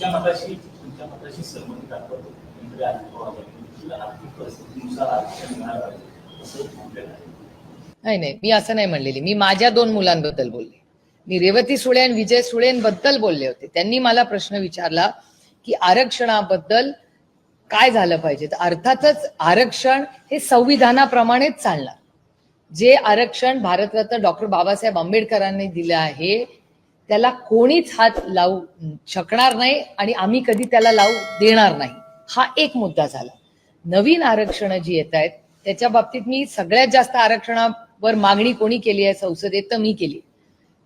तुमच्या मताशी तुमच्या मताशी संबंध दाखवतो आर्थिक परिस्थितीनुसार आरक्षण मिळालं पाहिजे असं म्हटलेलं आहे. नाही नाही मी असं नाही म्हणलेली. मी माझ्या दोन मुलांबद्दल बोलले. मी रेवती सुळे आणि विजय सुळेंबद्दल बोलले होते. त्यांनी मला प्रश्न विचारला की आरक्षणाबद्दल काय झालं पाहिजे? तर अर्थातच आरक्षण हे संविधानाप्रमाणेच चालणार. जे आरक्षण भारतरत्न डॉक्टर बाबासाहेब आंबेडकरांनी दिलं आहे त्याला कोणीच हात लावू शकणार नाही आणि आम्ही कधी त्याला लावू देणार नाही. हा एक मुद्दा झाला. नवीन आरक्षण जी येत आहेत त्याच्या बाबतीत मी सगळ्यात जास्त आरक्षणावर मागणी कोणी केली आहे? संसदेत तर मी केली.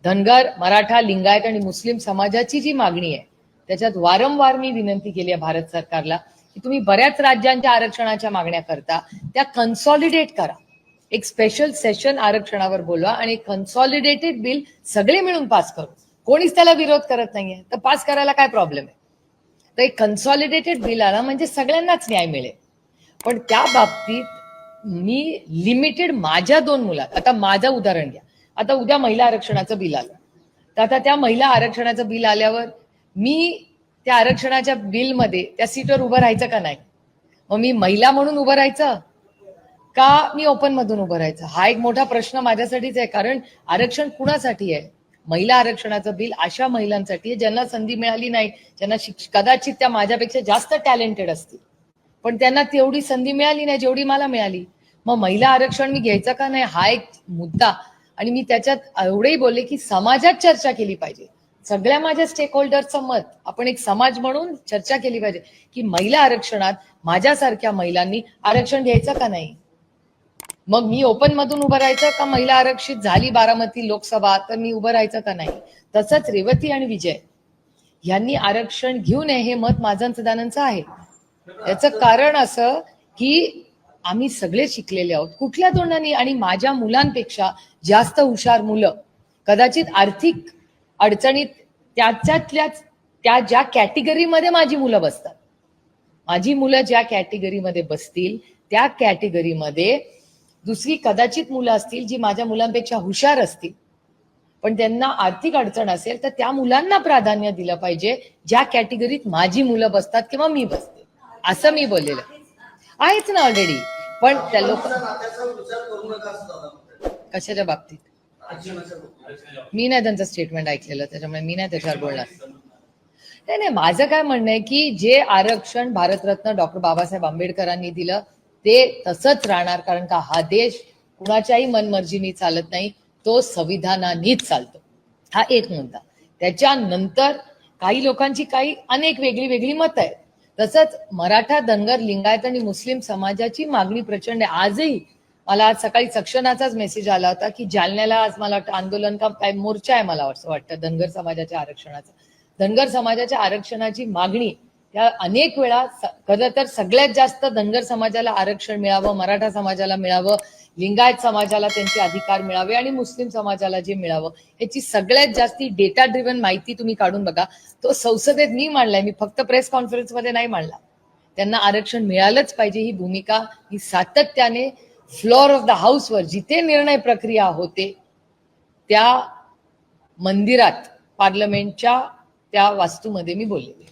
धनगर मराठा लिंगायत आणि मुस्लिम समाजाची जी मागणी आहे त्याच्यात वारंवार मी विनंती केली आहे भारत सरकारला की तुम्ही बऱ्याच राज्यांच्या आरक्षणाच्या मागण्या करता त्या कन्सॉलिडेट करा. एक स्पेशल सेशन आरक्षणावर बोलवा आणि कन्सॉलिडेटेड बिल सगळे मिळून पास करू. कोणीच त्याला विरोध करत नाहीये. तर पास करायला काय प्रॉब्लेम आहे? तर एक कन्सॉलिडेटेड बिल आला म्हणजे सगळ्यांनाच न्याय मिळेल. पण त्या बाबतीत मी लिमिटेड माझ्या दोन मुलात आता माझं उदाहरण घ्या. आता उद्या महिला आरक्षणाचं बिल आलं. तर आता त्या महिला आरक्षणाचं बिल आल्यावर मी त्या आरक्षणाच्या बिलमध्ये त्या सीटवर उभं राहायचं का नाही? मग मी महिला म्हणून उभं राहायचं? का मी ओपन मधून उभं राहायचं? हा एक मोठा प्रश्न माझ्यासाठीच आहे कारण आरक्षण कुणासाठी आहे? महिला आरक्षणाचं बिल अशा महिलांसाठी आहे ज्यांना संधी मिळाली नाही ज्यांना कदाचित त्या माझ्यापेक्षा जास्त टॅलेंटेड असतील. पण त्यांना तेवढी संधी मिळाली नाही जेवढी मला मिळाली. मग महिला आरक्षण मी घ्यायचं का नाही हा एक मुद्दा. आणि मी त्याच्यात एवढेही बोलले की समाजात चर्चा केली पाहिजे. सगळ्या माझ्या स्टेक होल्डरचं मत. आपण एक समाज म्हणून चर्चा केली पाहिजे की महिला आरक्षणात माझ्यासारख्या महिलांनी आरक्षण घ्यायचं का नाही? मग मी ओपन मधून उभं राहायचं का महिला आरक्षित झाली बारामती लोकसभा? तर मी उभं राहायचं का नाही? तसंच रेवती आणि विजय यांनी आरक्षण घेऊ नये हे मत माझं सदानंदचं आहे. याचं कारण असं की आम्ही सगळे शिकलेले आहोत. कुठल्या तोंडाने? आणि माझ्या मुलांपेक्षा जास्त हुशार मुलं कदाचित आर्थिक अडचणीत त्याच्यातल्याच त्या ज्या कॅटेगरीमध्ये माझी मुलं बसतात माझी मुलं ज्या कॅटेगरीमध्ये बसतील त्या कॅटेगरीमध्ये दुसरी कदाचित मुलं असतील जी माझ्या मुलांपेक्षा हुशार असतील. पण त्यांना आर्थिक अडचण असेल तर त्या मुलांना प्राधान्य दिलं पाहिजे. ज्या कॅटेगरीत माझी मुलं बसतात किंवा मी बसते. असं मी बोललेलं. आहेच ना ऑलरेडी पण त्या लोक. कशाच्या बाबतीत. मी नाही त्यांचं स्टेटमेंट ऐकलेलं त्याच्यामुळे मी नाही त्याच्यावर बोलणार. नाही नाही माझं काय म्हणणं आहे की जे आरक्षण भारतरत्न डॉक्टर बाबासाहेब आंबेडकरांनी दिलं ते तसंच राहणार कारण का हा देश कुणाच्याही मनमर्जीनी चालत नाही तो संविधानानीच चालतो. हा एक मुद्दा. त्याच्यानंतर काही लोकांची काही अनेक वेगळी वेगळी मतं आहेत. तसंच मराठा धनगर लिंगायत आणि मुस्लिम समाजाची मागणी प्रचंड आहे. आजही मला आज सकाळी सक्षणाचाच मेसेज आला होता की जालन्याला आज मला वाटतं आंदोलन का काय मोर्चा आहे मला वाटतं धनगर समाजाच्या आरक्षणाचा. धनगर समाजाच्या आरक्षणाची मागणी त्या अनेक वेळा खरं तर सगळ्यात जास्त धनगर समाजाला आरक्षण मिळावं मराठा समाजाला मिळावं लिंगायत समाजाला त्यांचे अधिकार मिळावे आणि मुस्लिम समाजाला जे मिळावं याची सगळ्यात जास्ती डेटा ड्रिव्हन माहिती तुम्ही काढून बघा. तो संसदेत मी मांडलाय मी फक्त प्रेस कॉन्फरन्समध्ये नाही मांडला. त्यांना आरक्षण मिळालंच पाहिजे ही भूमिका ही सातत्याने फ्लोअर ऑफ द हाऊसवर जिथे निर्णय प्रक्रिया होते त्या मंदिरात पार्लमेंटच्या त्या वास्तूमध्ये मी बोललेली.